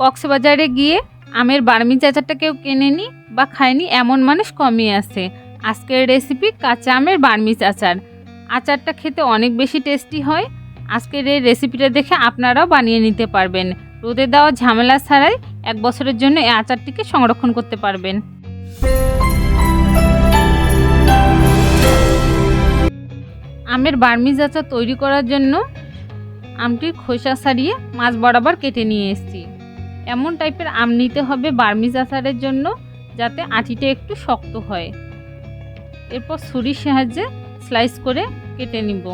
কক্সবাজারে গিয়ে আমের বার্মিজ আচারটা কেউ কেনেনি বা খায়নি এমন মানুষ কমই আছে। আজকের রেসিপি কাঁচা আমের বার্মিজ আচার আচারটা খেতে অনেক বেশি টেস্টি হয়। আজকের এই রেসিপিটা দেখে আপনারাও বানিয়ে নিতে পারবেন। রোদে দেওয়া ঝামেলা ছাড়াই এক বছরের জন্য এই আচারটিকে সংরক্ষণ করতে পারবেন। আমের বার্মিজ আচার তৈরি করার জন্য আমটির খোসা ছাড়িয়ে মাছ বরাবর কেটে নিয়ে এসেছি। এমন টাইপের আম নিতে হবে বার্মিজ আচারের জন্য, যাতে আঁটিটা একটু শক্ত হয়। এরপর ছুরির সাহায্যে স্লাইস করে কেটে নিব।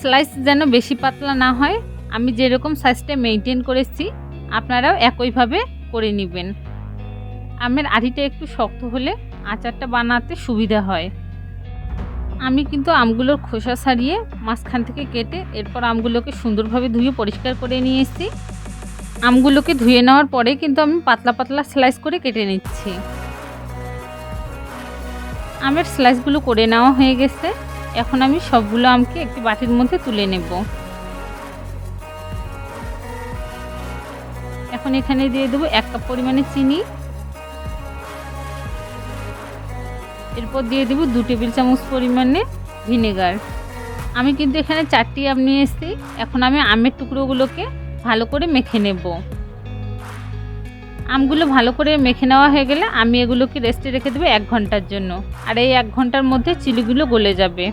স্লাইস যেন বেশি পাতলা না হয়, আমি যেরকম সাইজটা মেনটেন করেছি, আপনারাও একইভাবে করে নেবেন। আমের আটিটা একটু শক্ত হলে আচারটা বানাতে সুবিধা হয়। আমি কিন্তু আমগুলোর খোসা ছাড়িয়ে মাঝখান থেকে কেটে এরপর আমগুলোকে সুন্দরভাবে ধুয়ে পরিষ্কার করে নিয়ে এসেছি আমগুলোকে ধুয়ে নেওয়ার পরে কিন্তু আমি পাতলা পাতলা স্লাইস করে কেটে নিচ্ছি। আমের স্লাইসগুলো করে নেওয়া হয়ে গেছে। এখন আমি সবগুলো আমকে একটি বাটির মধ্যে তুলে নেব। এখন এখানে দিয়ে দেবো এক কাপ পরিমাণে চিনি। এরপর দিয়ে দেবো দু টেবিল চামচ পরিমাণে ভিনেগার আমি কিন্তু এখানে চারটি আম নিয়ে এসেছি। এখন আমি আমের টুকরোগুলোকে ভালো করে মেখে নেব। আমগুলো ভালো করে মেখে নেওয়া হয়ে গেলে আমি এগুলোকে রেস্টে রেখে দেবো এক ঘণ্টার জন্য। আর এই এক ঘণ্টার মধ্যে চিলিগুলো গলে যাবে।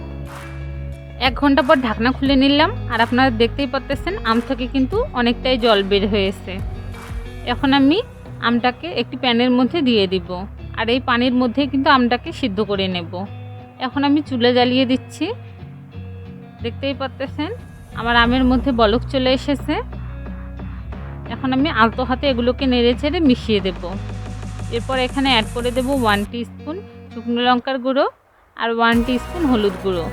এক ঘণ্টা পর ঢাকনা খুলে নিলাম। আর আপনারা দেখতেই পাচ্তেছেন আম থেকে কিন্তু অনেকটাই জল বের হয়েছে। এখন আমি আমটাকে একটি প্যানের মধ্যে দিয়ে দিব। আর এই পানির মধ্যে কিন্তু আমটাকে সিদ্ধ করে নেব। এখন আমি চুলে জ্বালিয়ে দিচ্ছি। দেখতেই পাচ্তেছেন আমার আমের মধ্যে বলক চলে এসেছে। এখন আমি আলতো হাতে এগুলোকে নেড়ে ছেড়ে মিশিয়ে দেব। এরপর এখানে অ্যাড করে দেব ওয়ান স্পুন শুকনো লঙ্কার গুঁড়ো আর ওয়ান স্পুন হলুদ গুঁড়ো।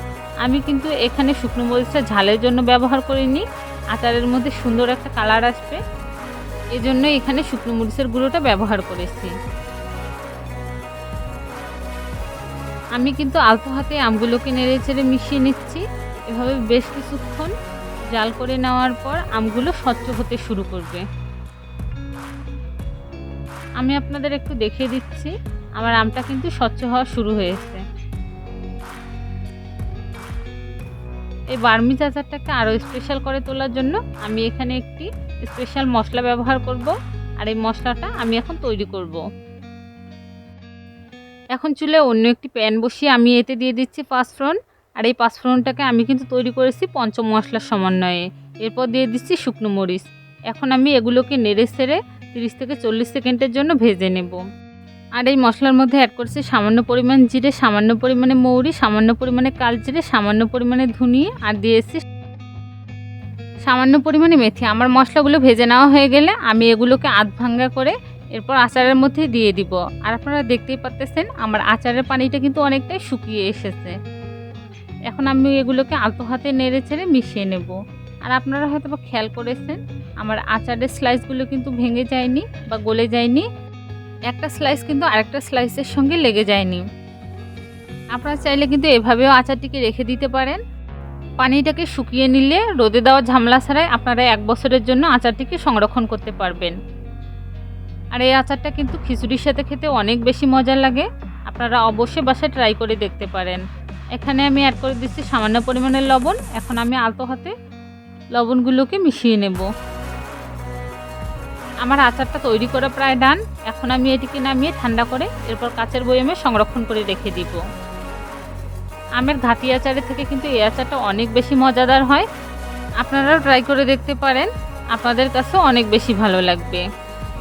আমি কিন্তু এখানে শুকনো মরিচটা ঝালের জন্য ব্যবহার করিনি, আচারের মধ্যে সুন্দর একটা কালার আসবে। এজন্য এখানে শুকনো মরিচের গুঁড়োটা ব্যবহার করেছি। আমি কিন্তু আলতো হাতে আমগুলোকে নেড়ে চেড়ে মিশিয়ে নিচ্ছি। এভাবে বেশ কিছুক্ষণ জাল করে নেওয়ার পর আমগুলো স্বচ্ছ হতে শুরু করবে। আমি আপনাদের একটু দেখিয়ে দিচ্ছি, আমার আমটা কিন্তু স্বচ্ছ হওয়া শুরু হয়েছে। এই বার্মিজ আচারটাকে আরও স্পেশাল করে তোলার জন্য আমি এখানে একটি স্পেশাল মশলা ব্যবহার করব, আর এই মশলাটা আমি এখন তৈরি করব। এখন চুলে অন্য একটি প্যান বসিয়ে আমি এতে দিয়ে দিচ্ছি পাঁচফোড়ন আর এই পাঁচফোড়নটাকে আমি কিন্তু তৈরি করেছি পঞ্চম মশলার সমন্বয়ে। এরপর দিয়ে দিচ্ছি শুকনো মরিচ। এখন আমি এগুলোকে নেড়ে সেড়ে তিরিশ থেকে চল্লিশ সেকেন্ডের জন্য ভেজে নেব। আর এই মশলার মধ্যে অ্যাড করছি সামান্য পরিমাণ জিরে, সামান্য পরিমাণে মৌরি, সামান্য পরিমাণে কাল জিরে সামান্য পরিমাণে ধুনিয়ে আর দিয়েছি সামান্য পরিমাণে মেথি। আমার মশলাগুলো ভেজে নেওয়া হয়ে গেলে আমি এগুলোকে আধ ভাঙ্গা করে এরপর আচারের মধ্যে দিয়ে দিব। আর আপনারা দেখতেই পাচ্তেছেন আমার আচারের পানিটা কিন্তু অনেকটাই শুকিয়ে এসেছে। এখন আমি এগুলোকে আলতো হাতে নেড়ে ছেড়ে মিশিয়ে নেব। আর আপনারা হয়তো বা খেয়াল করেছেন, আমার আচারের স্লাইসগুলো কিন্তু ভেঙে যায়নি বা গলে যায়নি। একটা স্লাইস কিন্তু আরেকটা স্লাইসের সঙ্গে লেগে যায়নি। আপনারা চাইলে কিন্তু এভাবেও আচারটিকে রেখে দিতে পারেন। পানিটাকে শুকিয়ে নিলে রোদে দেওয়া ঝামেলা ছাড়াই আপনারা এক বছরের জন্য আচারটিকে সংরক্ষণ করতে পারবেন। আর এই আচারটা কিন্তু খিচুড়ির সাথে খেতে অনেক বেশি মজা লাগে। আপনারা অবশ্যই বাসায় ট্রাই করে দেখতে পারেন। এখানে আমি অ্যাড করে দিচ্ছি সামান্য পরিমাণের লবণ। এখন আমি আলতো হাতে লবণগুলোকে মিশিয়ে নেব। আমার আচারটা তৈরি করা প্রায় ডান এখন আমি এটিকে নামিয়ে ঠান্ডা করে এরপর কাচের বয়মে সংরক্ষণ করে রেখে দিব। আমের ঘাটি আচারের থেকে কিন্তু এই আচারটা অনেক বেশি মজাদার হয়। আপনারাও ট্রাই করে দেখতে পারেন। আপনাদের কাছে অনেক বেশি ভালো লাগবে।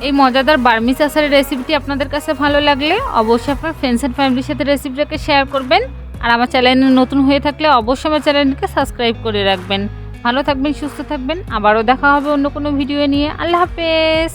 এই মজাদার বার্মিস আচারের রেসিপিটি আপনাদের কাছে ভালো লাগলে অবশ্যই আপনার ফ্রেন্ডস অ্যান্ড ফ্যামিলির সাথে রেসিপিটাকে শেয়ার করবেন। আর আমার চ্যানেলে নতুন হয়ে থাকলে অবশ্যই আমার চ্যানেলকে সাবস্ক্রাইব করে রাখবেন। ভালো থাকবেন, সুস্থ থাকবেন। আবারও দেখা হবে অন্য কোনো ভিডিও নিয়ে। আল্লাহ হাফেজ।